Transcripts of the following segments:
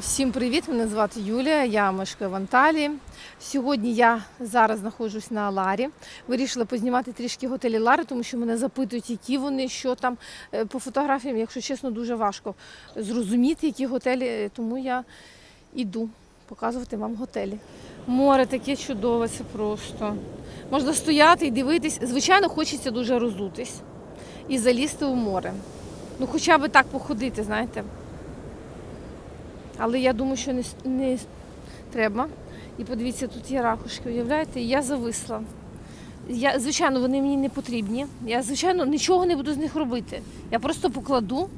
Всім привіт! Мене звати Юлія, я мешкаю в Анталії. Сьогодні я зараз знаходжусь на Ларі. Вирішила познімати трішки готелі Лари, тому що мене запитують, які вони, що там Е, по фотографіям, якщо чесно, дуже важко зрозуміти, які готелі. Тому я іду показувати вам готелі. Море таке чудове, це просто. Можна стояти і дивитись. Звичайно, хочеться дуже розутись і залізти у море. Ну, хоча б так походити, знаєте. Але я думаю, що не, не треба. І подивіться, тут є ракушки, уявляєте? Я зависла. Я, звичайно, вони мені не потрібні. Я, звичайно, нічого не буду з них робити. Я просто покладу,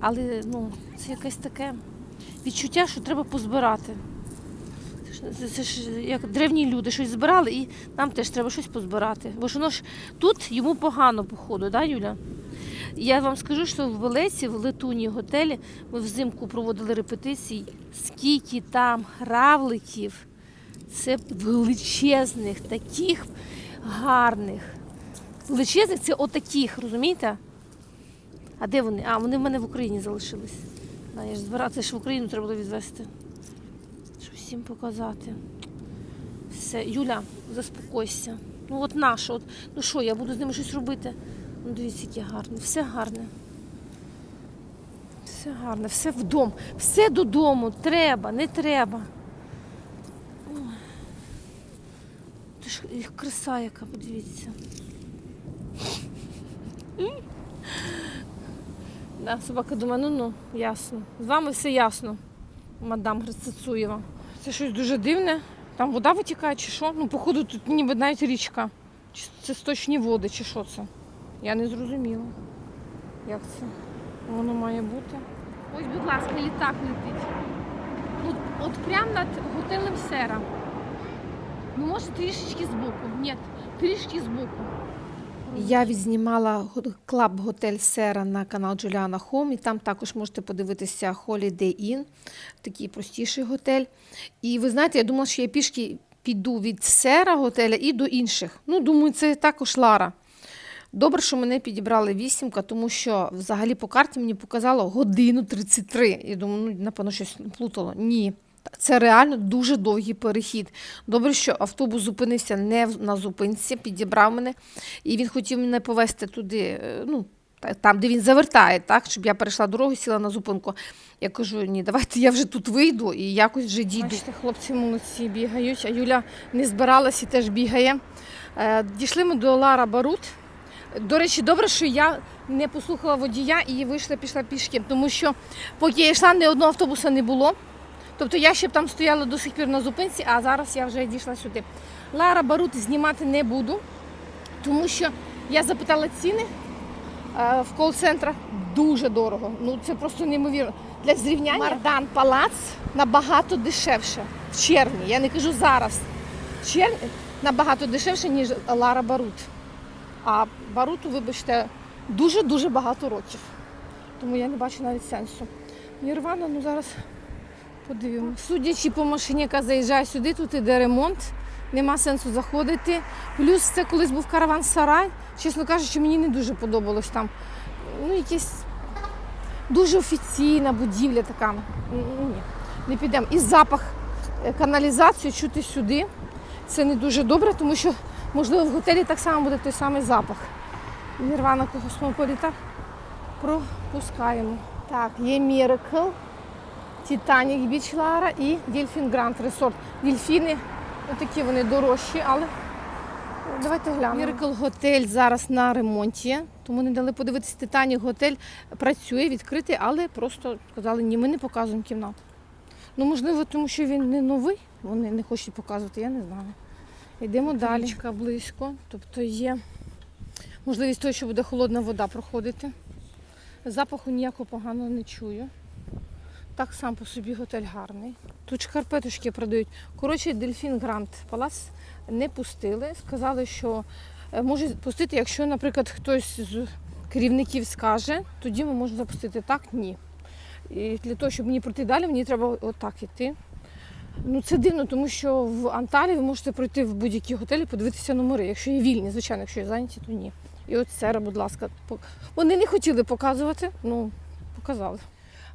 але ну, це якесь таке відчуття, що треба позбирати. Це, це ж як древні люди щось збирали, і нам теж треба щось позбирати. Бо ж воно ж тут йому погано, походу, да, Юля? Я вам скажу, що в Велесі, в Летуні готелі, ми взимку проводили репетиції, скільки там равликів, це величезних, таких гарних. Величезних це отаких, розумієте? А де вони? А, вони в мене в Україні залишились. А, я ж збирала, це ж в Україну треба було відвезти. Щоб всім показати. Все, Юля, заспокойся. Ну от наше, от, ну що, я буду з ними щось робити. Ну, дивіться, яке гарне, все гарне. Все гарне, все вдома. Все додому. Треба, не треба. Це ж їх краса яка, подивіться. Да, собака думає, ну ну, ясно. З вами все ясно, мадам Грицецуєва. Це щось дуже дивне. Там вода витікає чи що? Ну, походу, тут ніби навіть річка. Чи це сточні води, чи що це? Я не зрозуміла. Як це воно має бути? Ось, будь ласка, літак летить. От, от прямо над готелем Сера. Ну, може, трішечки збоку. Ні, трішки збоку. Я відзнімала клаб готель Сера на канал Джуліана Хом, і там також можете подивитися Holiday Inn, такий простіший готель. І ви знаєте, я думала, що я пішки піду від Сера готеля і до інших. Ну, думаю, це також Лара. Добре, що мене підібрали вісімка, тому що взагалі по карті мені показало годину 33. Я думаю, ну, напевно, щось плутало. Ні. Це реально дуже довгий перехід. Добре, що автобус зупинився не на зупинці, підібрав мене, і він хотів мене повезти туди, е, ну, та- там, де він завертає, так, щоб я перейшла дорогу, сіла на зупинку. Я кажу, ні, давайте я вже тут вийду і якось вже дійду. Бачите, хлопці молодці бігають, а Юля не збиралась і теж бігає. Е, Дійшли ми до Лара Барут. До речі, добре, що я не послухала водія і вийшла, пішла пішки, тому що поки я йшла, ні одного автобуса не було. Тобто я ще б там стояла до сих пір на зупинці, а зараз я вже дійшла сюди. Лара Барут знімати не буду, тому що я запитала ціни е, в кол-центрах дуже дорого. Ну це просто неймовірно. Для зрівняння Мардан Палац набагато дешевше в червні. Я не кажу зараз. Червні набагато дешевше, ніж Лара Барут. А Баруту, вибачте, дуже-дуже багато років. Тому я не бачу навіть сенсу. Нірвана, ну зараз подивимося. Судячи по машині, яка заїжджає сюди, тут іде ремонт. Нема сенсу заходити. Плюс це колись був караван Сарай. Чесно кажучи, мені не дуже подобалось там. Ну, якесь дуже офіційна будівля така. Ну, Ні, не підемо. І запах е, каналізації чути сюди. Це не дуже добре, тому що, можливо, в готелі так само буде той самий запах. Нірвана космополіта пропускаємо. Так, є Miracle, Titanic Beach Lara і Delphin Grand Resort. Дельфіни, такі вони дорожчі, але давайте глянемо. Miracle Готель зараз на ремонті, тому не дали подивитися. Titanic Готель працює, відкритий, але просто сказали, ні, ми не показуємо кімнату. Ну, можливо, тому що він не новий, вони не хочуть показувати, я не знаю. Йдемо далі. Близько, тобто є можливість того, що буде холодна вода проходити. Запаху ніякого поганого не чую. Так сам по собі готель гарний. Тут шкарпеточки продають. Коротше, Дельфін Гранд Палац не пустили. Сказали, що е, можуть пустити, якщо, наприклад, хтось з керівників скаже, тоді ми можемо запустити. Так, ні. І для того, щоб мені пройти далі, мені треба отак іти. Ну це дивно, тому що в Анталії ви можете пройти в будь-які готелі, подивитися номери. Якщо є вільні, звичайно, якщо є зайняті, то ні. І от Сера, будь ласка, вони не хотіли показувати, ну показали.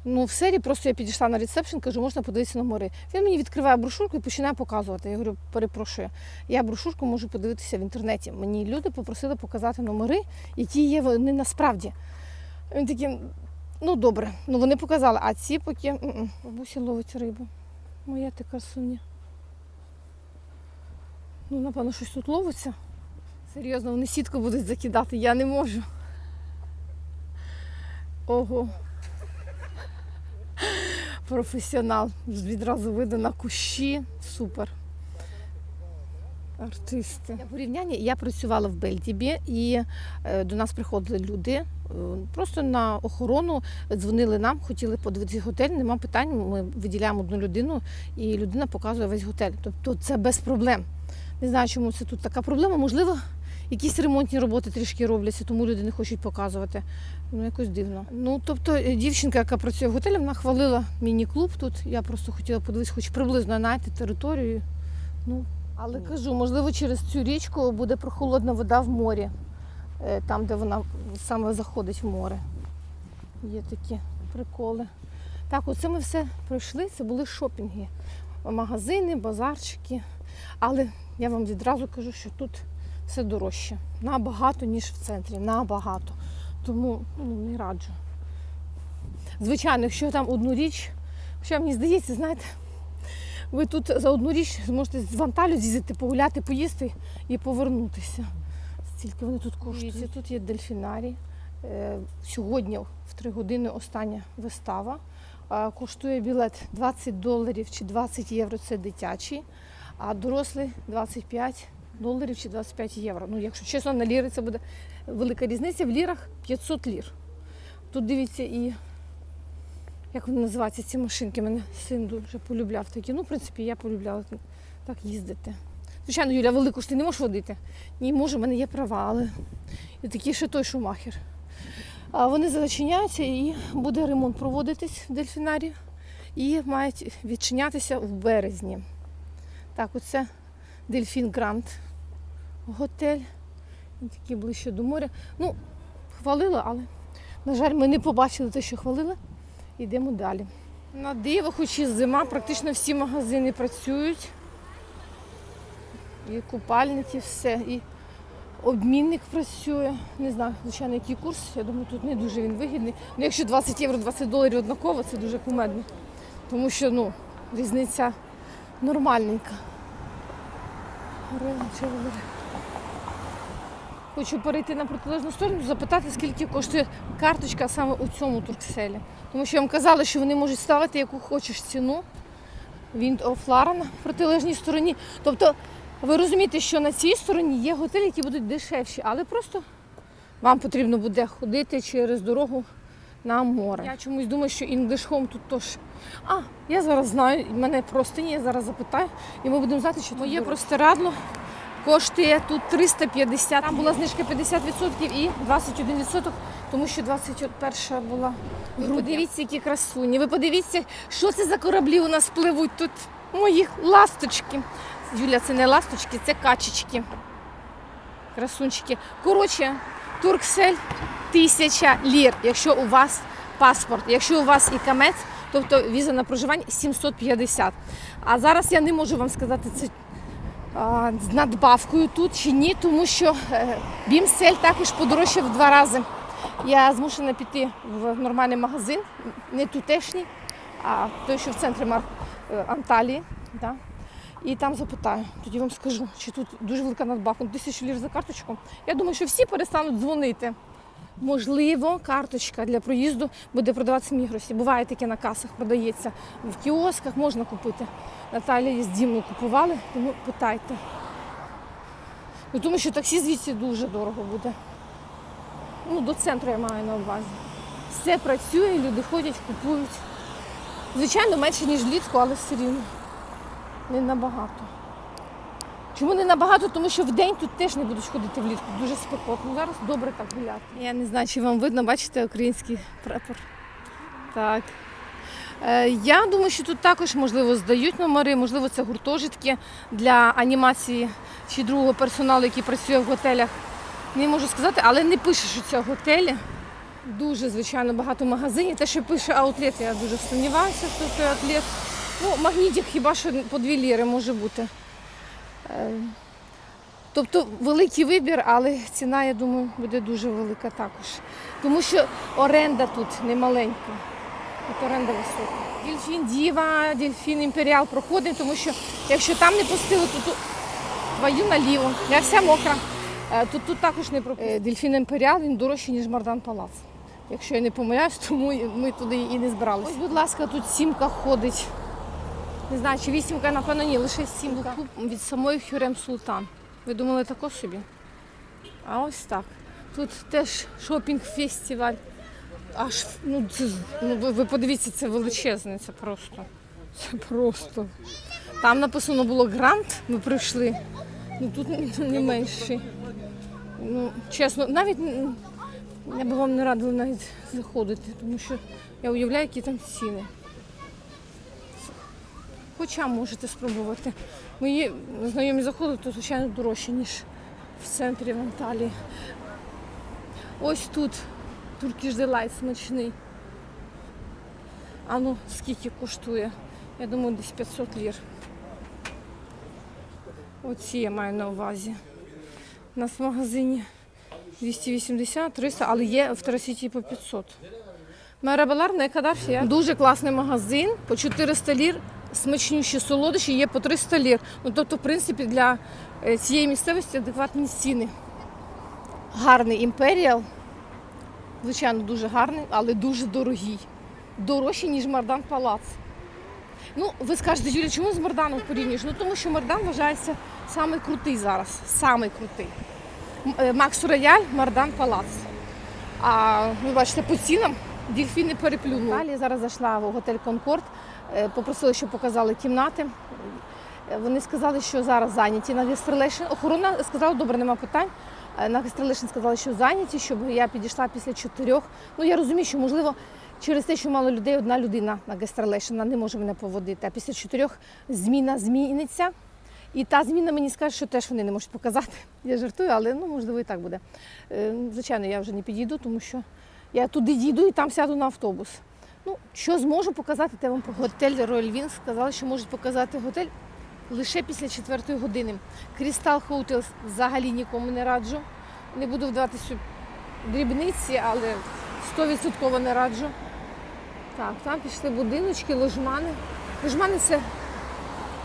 Ну, в серії просто я підійшла на ресепшн, кажу, можна подивитися номери. Він мені відкриває брошурку і починає показувати. Я говорю, перепрошую, я брошурку можу подивитися в інтернеті. Мені люди попросили показати номери, які є вони насправді. Він такий, ну добре, ну вони показали, а ці поки бабуся ловить рибу. Моя ти красуня. Ну, напевно, щось тут ловиться. Серйозно, вони сітку будуть закидати, я не можу. Ого. Професіонал. Відразу видно на кущі. Супер. Артисти. Для порівняння я працювала в Бельдібі і е, до нас приходили люди. Е, Просто на охорону дзвонили нам, хотіли подивитися готель. Нема питань. Ми виділяємо одну людину, і людина показує весь готель. Тобто це без проблем. Не знаю, чому це тут така проблема. Можливо, якісь ремонтні роботи трішки робляться, тому люди не хочуть показувати. Ну, якось дивно. Ну, тобто, е, дівчинка, яка працює в готелі, вона хвалила міні-клуб тут. Я просто хотіла подивитися, хоч приблизно знаєте, територію. Ну, але кажу, можливо, через цю річку буде прохолодна вода в морі, там, де вона саме заходить в море. Є такі приколи. Так, оце ми все пройшли. Це були шопінги. Магазини, базарчики. Але я вам відразу кажу, що тут все дорожче. Набагато, ніж в центрі. Набагато. Тому ну, не раджу. Звичайно, якщо там одну річ, хоча мені здається, знаєте, ви тут за одну річ зможете з Ванталю з'їздити, погуляти, поїсти і повернутися. Стільки вони тут коштують. Тут є дельфінарій. Е, Сьогодні в 3 години остання вистава. Е, Коштує білет 20 доларів чи 20 євро це дитячий, а дорослий 25 доларів чи 25 євро. Ну, якщо чесно, на ліри це буде велика різниця. В лірах 500 лір. Тут дивіться і як вони називаються ці машинки. Мене син дуже полюбляв такі. Ну, в принципі, я полюбляла так їздити. Звичайно, Юля, велику ж ти не можеш водити. Ні, можу, в мене є права, але і такий ще той шумахер. А вони зачиняються і буде ремонт проводитись в дельфінарі. І мають відчинятися в березні. Так, оце Дельфін Гранд готель. Він такий ближче до моря. Ну, хвалила, але, на жаль, ми не побачили те, що хвалили. Йдемо далі. На диво, хоч і зима, практично всі магазини працюють. І купальники, все. І обмінник працює. Не знаю, звичайно, який курс. Я думаю, тут не дуже він вигідний. Ну, якщо 20 євро, 20 доларів однаково, це дуже кумедно. Тому що ну, різниця нормальненька. Хочу перейти на протилежну сторону, запитати, скільки коштує карточка саме у цьому туркселі. Тому що я вам казали, що вони можуть ставити яку хочеш ціну. Wind of Lara на протилежній стороні. Тобто ви розумієте, що на цій стороні є готелі, які будуть дешевші, але просто вам потрібно буде ходити через дорогу на море. Я чомусь думаю, що English Home тут теж. А, я зараз знаю, мене просто ні, я зараз запитаю, і ми будемо знати, що тут моє простирадло коштує тут 350. Там була знижка 50% і 21%, тому що 21 була грудня. Подивіться, які красуні. Ви подивіться, що це за кораблі у нас пливуть тут. Мої ласточки. Юля, це не ласточки, це качечки. Красунчики. Коротше, Турксель тисяча лір, якщо у вас паспорт. Якщо у вас і камець, тобто віза на проживання 750. А зараз я не можу вам сказати, це а, з надбавкою тут чи ні, тому що е, бімсель також подорожчав в два рази. Я змушена піти в нормальний магазин, не тутешній, а той, що в центрі е, Анталії. Да? І там запитаю, тоді вам скажу, чи тут дуже велика надбавка, ну, тисячу лір за карточку. Я думаю, що всі перестануть дзвонити. Можливо, карточка для проїзду буде продаватися в Мігросі. Буває таке на касах, продається в кіосках, можна купити. Наталія з Дімою купували, тому питайте. Ну, тому що таксі звідси дуже дорого буде. Ну, до центру я маю на увазі. Все працює, люди ходять, купують. Звичайно, менше, ніж влітку, але все рівно. Не набагато. Чому не набагато? Тому що в день тут теж не будуть ходити влітку. Дуже спекотно. Зараз добре так гуляти. Я не знаю, чи вам видно, бачите, український прапор. Так. Е, Я думаю, що тут також можливо здають номери, можливо, це гуртожитки для анімації чи другого персоналу, який працює в готелях. Не можу сказати, але не пише, що це готелі. Дуже, звичайно, багато магазинів. Те, що пише аутлет, я дуже сумніваюся, що це аутлет. Ну, магнітик хіба що по 2 ліри може бути. Е, Тобто великий вибір, але ціна, я думаю, буде дуже велика також. Тому що оренда тут не маленька. От оренда висока. Дельфін Діва, дельфін Імперіал проходить, тому що якщо там не пустили, то тут твою наліво. Я вся мокра. Е, Тут, тут також не пропустили. Дельфін Імперіал він дорожчий, ніж Мардан Палац. Якщо я не помиляюсь, тому ми туди і не збиралися. Ось, будь ласка, тут сімка ходить. Не знаю, чи вісімка, напевно, ні, лише сімка. Від самої Хюрем Султан. Ви думали тако собі? А ось так. Тут теж шопінг-фестиваль. Аж ну, це, ну ви, ви подивіться, це величезне, це просто. Це просто. Там написано було грант, ми прийшли. Ну тут не, не менший. Ну, чесно, навіть я би вам не радила навіть заходити, тому що я уявляю, які там ціни. Хоча можете спробувати. Мої знайомі заходили, то звичайно дорожче, ніж в центрі в Анталії. Ось тут Turkish Delight смачний. А ну, скільки коштує? Я думаю, десь 500 лір. Оці я маю на увазі. У нас в магазині 280, 300, але є в Тарасіті по 500. Мерабелар не Кадарфі. я- Дуже класний магазин, по 400 лір, смачнющі солодощі є по 300 лір. Ну, тобто, в принципі, для е, цієї місцевості адекватні ціни. Гарний імперіал. Звичайно, дуже гарний, але дуже дорогий. Дорожчий, ніж Мардан Палац. Ну, ви скажете, Юля, чому з Марданом порівнюєш? Ну тому що Мардан вважається самий крутий зараз. Самий крутий. Е, Макс Рояль, Мардан Палац. А ви бачите, по цінам дільфіни переплюнули. Далі зараз зайшла в готель Конкорд, попросили, щоб показали кімнати. Е, Вони сказали, що зараз зайняті на Гестрелейшн. Охорона сказала, добре, нема питань. Е, На Гестрелейшн сказали, що зайняті, щоб я підійшла після чотирьох. Ну я розумію, що можливо через те, що мало людей, одна людина на Гестрелейшн, вона не може мене поводити. А після чотирьох зміна зміниться. І та зміна мені скаже, що теж вони не можуть показати. Я жартую, але ну можливо і так буде. Е, Звичайно, я вже не підійду, тому що я туди дійду і там сяду на автобус. Ну, що зможу показати, те вам. Готель Royal Wings сказали, що можуть показати готель лише після четвертої години. Crystal Hotels взагалі нікому не раджу. Не буду вдаватися дрібниці, але 100% не раджу. Так, там пішли будиночки, ложмани. Ложмани це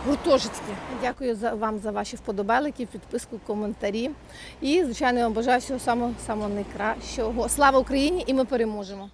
гуртожитки. Дякую вам за ваші вподобайки, підписку, коментарі. І, звичайно, я вам бажаю всього самого, самого найкращого. Слава Україні! І ми переможемо!